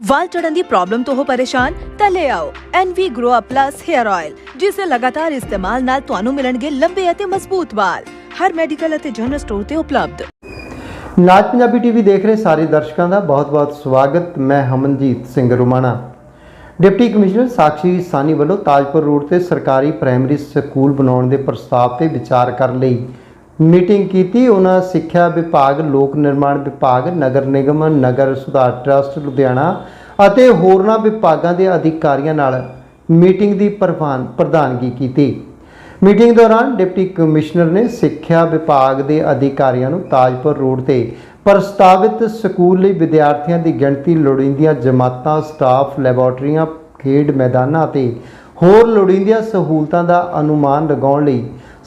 ਵਾਲ ਝੜਨ ਦੀ problem ਤੋਂ ਹੋ ਪਰੇਸ਼ਾਨ, ਤਾਂ ਲੈ ਆਓ NV Grow Up Plus Hair Oil ਜਿਸ ਦੇ ਲਗਾਤਾਰ ਇਸਤੇਮਾਲ ਨਾਲ ਤੁਹਾਨੂੰ ਮਿਲਣਗੇ ਲੰਬੇ ਅਤੇ ਮਜ਼ਬੂਤ ਵਾਲ। ਹਰ ਮੈਡੀਕਲ ਅਤੇ ਜਨਰਲ ਸਟੋਰ ਤੇ ਉਪਲਬਧ। ਨਾਜ ਪੰਜਾਬੀ ਟੀਵੀ ਦੇਖ ਰਹੇ ਸਾਰੇ ਦਰਸ਼ਕਾਂ ਦਾ ਬਹੁਤ-ਬਹੁਤ ਸਵਾਗਤ। ਮੈਂ ਹਮਨਜੀਤ ਸਿੰਘ ਰੁਮਾਣਾ। ਡਿਪਟੀ ਕਮਿਸ਼ਨਰ ਸਾਕਸ਼ੀ ਸਾਨੀ ਵੱਲੋਂ ਤਾਜਪੁਰ ਰੋਡ ਤੇ ਸਰਕਾਰੀ ਪ੍ਰਾਇਮਰੀ ਸਕੂਲ ਬਣਾਉਣ ਦੇ ਪ੍ਰਸਤਾਵ ਤੇ ਵਿਚਾਰ ਕਰਨ ਲਈ ਮੀਟਿੰਗ ਕੀਤੀ। ਉਹਨਾਂ ਸਿੱਖਿਆ ਵਿਭਾਗ, ਲੋਕ ਨਿਰਮਾਣ ਵਿਭਾਗ, ਨਗਰ ਨਿਗਮ, ਨਗਰ ਸੁਧਾਰ ਟਰਸਟ, ਲੁਧਿਆਣਾ ਅਤੇ ਹੋਰਨਾਂ ਵਿਭਾਗਾਂ ਦੇ ਅਧਿਕਾਰੀਆਂ ਨਾਲ ਮੀਟਿੰਗ ਦੀ ਪ੍ਰਵਾਨ, ਪ੍ਰਧਾਨਗੀ ਕੀਤੀ। ਮੀਟਿੰਗ ਦੌਰਾਨ ਡਿਪਟੀ ਕਮਿਸ਼ਨਰ ਨੇ ਸਿੱਖਿਆ ਵਿਭਾਗ ਦੇ ਅਧਿਕਾਰੀਆਂ ਨੂੰ ਤਾਜਪੁਰ ਰੋਡ ਤੇ ਪ੍ਰਸਤਾਵਿਤ ਸਕੂਲ ਲਈ ਵਿਦਿਆਰਥੀਆਂ ਦੀ ਗਿਣਤੀ ਲੋੜੀਂਦੀਆਂ ਜਮਾਤਾਂ, ਸਟਾਫ, ਲੈਬੋਰਟਰੀਆਂ, ਖੇਡ ਮੈਦਾਨਾਂ ਅਤੇ ਹੋਰ ਲੋੜੀਂਦੀਆਂ ਸਹੂਲਤਾਂ ਦਾ ਅਨੁਮਾਨ ਲਗਾਉਣ ਲਈ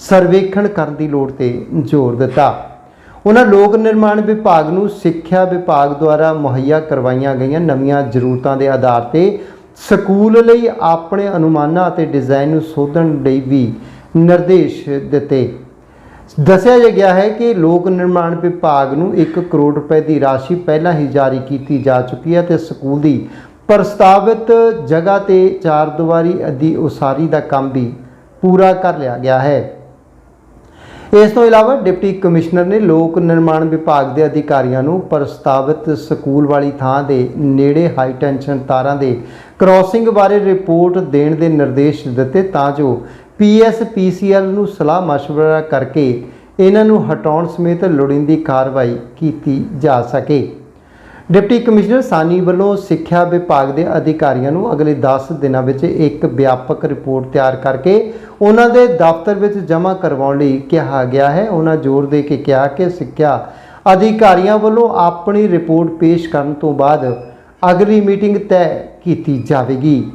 ਸਰਵੇਖਣ ਕਰਨ ਦੀ ਲੋੜ ਤੇ ਜ਼ੋਰ ਦਿੱਤਾ। ਉਹਨਾਂ ਲੋਕ ਨਿਰਮਾਣ ਵਿਭਾਗ ਨੂੰ ਸਿੱਖਿਆ ਵਿਭਾਗ ਦੁਆਰਾ ਮੁਹੱਈਆ ਕਰਵਾਈਆਂ ਗਈਆਂ ਨਵੀਆਂ ਜ਼ਰੂਰਤਾਂ ਦੇ ਆਧਾਰ ਤੇ ਸਕੂਲ ਲਈ ਆਪਣੇ ਅਨੁਮਾਨਾਂ ਅਤੇ ਡਿਜ਼ਾਈਨ ਨੂੰ ਸੋਧਣ ਲਈ ਵੀ ਨਿਰਦੇਸ਼ ਦਿੱਤੇ। ਦੱਸਿਆ ਗਿਆ ਹੈ ਕਿ ਲੋਕ ਨਿਰਮਾਣ ਵਿਭਾਗ ਨੂੰ 1 ਕਰੋੜ ਰੁਪਏ ਦੀ ਰਾਸ਼ੀ ਪਹਿਲਾਂ ਹੀ ਜਾਰੀ ਕੀਤੀ ਜਾ ਚੁੱਕੀ ਹੈ ਤੇ ਸਕੂਲ ਦੀ ਪ੍ਰਸਤਾਵਿਤ ਜਗ੍ਹਾ ਤੇ ਚਾਰ ਦੀਵਾਰੀ ਅਧੀ ਉਸਾਰੀ ਦਾ ਕੰਮ ਵੀ ਪੂਰਾ ਕਰ ਲਿਆ ਗਿਆ ਹੈ। ਇਸ ਤੋਂ ਇਲਾਵਾ ਡਿਪਟੀ ਕਮਿਸ਼ਨਰ ਨੇ ਲੋਕ ਨਿਰਮਾਣ ਵਿਭਾਗ ਦੇ ਅਧਿਕਾਰੀਆਂ ਨੂੰ ਪ੍ਰਸਤਾਵਿਤ ਸਕੂਲ ਵਾਲੀ ਥਾਂ ਦੇ ਨੇੜੇ ਹਾਈ ਟੈਂਸ਼ਨ ਤਾਰਾਂ ਦੇ ਕ੍ਰਾਸਿੰਗ ਬਾਰੇ ਰਿਪੋਰਟ ਦੇਣ ਦੇ ਨਿਰਦੇਸ਼ ਦਿੱਤੇ ਤਾਂ ਜੋ ਪੀਐਸਪੀਸੀਐਲ ਨੂੰ ਸਲਾਹ مشਵਰਾ ਕਰਕੇ ਇਹਨਾਂ ਨੂੰ ਹਟਾਉਣ ਸਮੇਤ ਲੋੜੀਂਦੀ ਕਾਰਵਾਈ ਕੀਤੀ ਜਾ ਸਕੇ। ਡਿਪਟੀ ਕਮਿਸ਼ਨਰ ਸਾਨੀ ਵੱਲੋਂ ਸਿੱਖਿਆ ਵਿਭਾਗ ਦੇ ਅਧਿਕਾਰੀਆਂ ਨੂੰ ਅਗਲੇ 10 ਦਿਨਾਂ ਵਿੱਚ ਇੱਕ ਵਿਆਪਕ ਰਿਪੋਰਟ ਤਿਆਰ ਕਰਕੇ ਉਹਨਾਂ ਦੇ ਦਫ਼ਤਰ ਵਿੱਚ ਜਮ੍ਹਾਂ ਕਰਵਾਉਣ ਲਈ ਕਿਹਾ ਗਿਆ ਹੈ। ਉਹਨਾਂ ਜ਼ੋਰ ਦੇ ਕੇ ਕਿਹਾ ਕਿ ਸਿੱਖਿਆ ਅਧਿਕਾਰੀਆਂ ਵੱਲੋਂ ਆਪਣੀ ਰਿਪੋਰਟ ਪੇਸ਼ ਕਰਨ ਤੋਂ ਬਾਅਦ ਅਗਲੀ ਮੀਟਿੰਗ ਤੈਅ ਕੀਤੀ ਜਾਵੇਗੀ।